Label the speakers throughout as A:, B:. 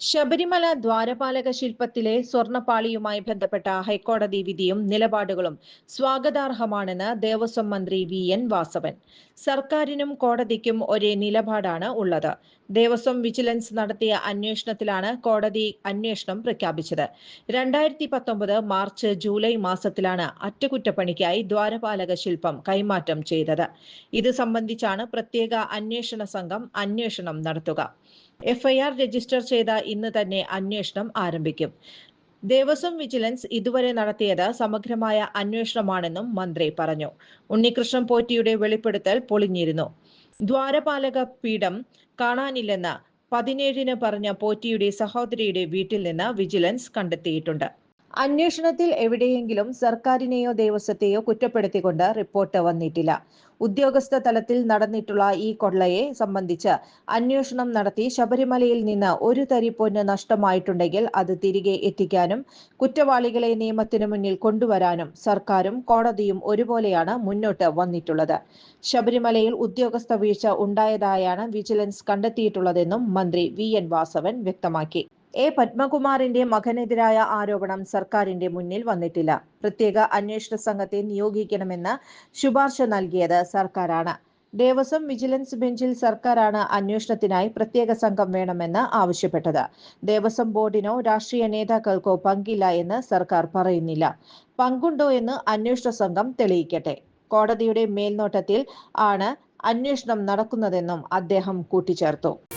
A: ശബരിമല ദ്വാരപാലക ശില്പത്തിലെ സ്വർണപാളിയുമായി ബന്ധപ്പെട്ട ഹൈക്കോടതി വിധിയും നിലപാടുകളും സ്വാഗതാർഹമാണെന്ന് ദേവസ്വം മന്ത്രി വി. എൻ. വാസവൻ. സർക്കാരിനും കോടതിക്കും ഒരേ നിലപാടാണ് ഉള്ളത്. ദേവസ്വം വിജിലൻസ് നടത്തിയ അന്വേഷണത്തിലാണ് കോടതി അന്വേഷണം പ്രഖ്യാപിച്ചത്. രണ്ടായിരത്തി പത്തൊമ്പത് മാർച്ച് ജൂലൈ മാസത്തിലാണ് അറ്റകുറ്റപ്പണിക്കായി ദ്വാരപാലക ശില്പം കൈമാറ്റം ചെയ്തത്. ഇത് സംബന്ധിച്ചാണ് പ്രത്യേക അന്വേഷണ സംഘം അന്വേഷണം നടത്തുക. എഫ്ഐആർ രജിസ്റ്റർ ചെയ്ത ഇന്ന് തന്നെ അന്വേഷണം ആരംഭിക്കും. ദേവസ്വം വിജിലൻസ് ഇതുവരെ നടത്തിയത് സമഗ്രമായ അന്വേഷണമാണെന്നും മന്ത്രി പറഞ്ഞു. ഉണ്ണികൃഷ്ണൻ പോറ്റിയുടെ വെളിപ്പെടുത്തൽ പൊളിഞ്ഞിരുന്നു. ദ്വാരപാലക പീഠം കാണാനില്ലെന്ന് പതിനേഴിന് പറഞ്ഞ പോറ്റിയുടെ സഹോദരിയുടെ വീട്ടിൽ നിന്ന് വിജിലൻസ് കണ്ടെത്തിയിട്ടുണ്ട്. അന്വേഷണത്തിൽ എവിടെയെങ്കിലും സർക്കാരിനെയോ ദേവസ്വത്തെയോ കുറ്റപ്പെടുത്തിക്കൊണ്ട് റിപ്പോർട്ട് വന്നിട്ടില്ല. ഉദ്യോഗസ്ഥ തലത്തിൽ നടന്നിട്ടുള്ള ഈ കൊള്ളയെ സംബന്ധിച്ച് അന്വേഷണം നടത്തി ശബരിമലയിൽ നിന്ന് ഒരു തരി പൊന്ന് നഷ്ടമായിട്ടുണ്ടെങ്കിൽ അത് തിരികെ എത്തിക്കാനും കുറ്റവാളികളെ നിയമത്തിന് മുന്നിൽ കൊണ്ടുവരാനും സർക്കാരും കോടതിയും ഒരുപോലെയാണ് മുന്നോട്ട് വന്നിട്ടുള്ളത്. ശബരിമലയിൽ ഉദ്യോഗസ്ഥ വീഴ്ച ഉണ്ടായതായാണ് വിജിലൻസ് കണ്ടെത്തിയിട്ടുള്ളതെന്നും മന്ത്രി വി. എൻ. വാസവൻ വ്യക്തമാക്കി. എ. പത്മകുമാറിന്റെ മകനെതിരായ ആരോപണം സർക്കാരിന്റെ മുന്നിൽ വന്നിട്ടില്ല. പ്രത്യേക അന്വേഷണ സംഘത്തെ നിയോഗിക്കണമെന്ന് ശുപാർശ നൽകിയത് സർക്കാരാണ്. ദേവസ്വം വിജിലൻസ് ബെഞ്ചിൽ സർക്കാരാണ് അന്വേഷണത്തിനായി പ്രത്യേക സംഘം വേണമെന്ന് ആവശ്യപ്പെട്ടത്. ദേവസ്വം ബോർഡിനോ രാഷ്ട്രീയ നേതാക്കൾക്കോ പങ്കില്ല എന്ന് സർക്കാർ പറയുന്നില്ല. പങ്കുണ്ടോ എന്ന് അന്വേഷണ സംഘം തെളിയിക്കട്ടെ. കോടതിയുടെ മേൽനോട്ടത്തിൽ ആണ് അന്വേഷണം നടക്കുന്നതെന്നും അദ്ദേഹം കൂട്ടിച്ചേർത്തു.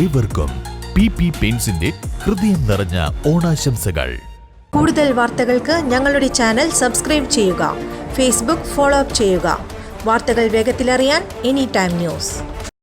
B: ഏവർക്കും പി പി പെയിന്റ്സിന്റെ ഹൃദയം നിറഞ്ഞ ഓണാശംസകൾ.
C: കൂടുതൽ വാർത്തകൾക്ക് ഞങ്ങളുടെ ചാനൽ സബ്സ്ക്രൈബ് ചെയ്യുക ഫേസ്ബുക്ക് ഫോളോ അപ്പ് ചെയ്യുക. വാർത്തകൾ വേഗത്തിലറിയാൻ എനി ടൈം ന്യൂസ്.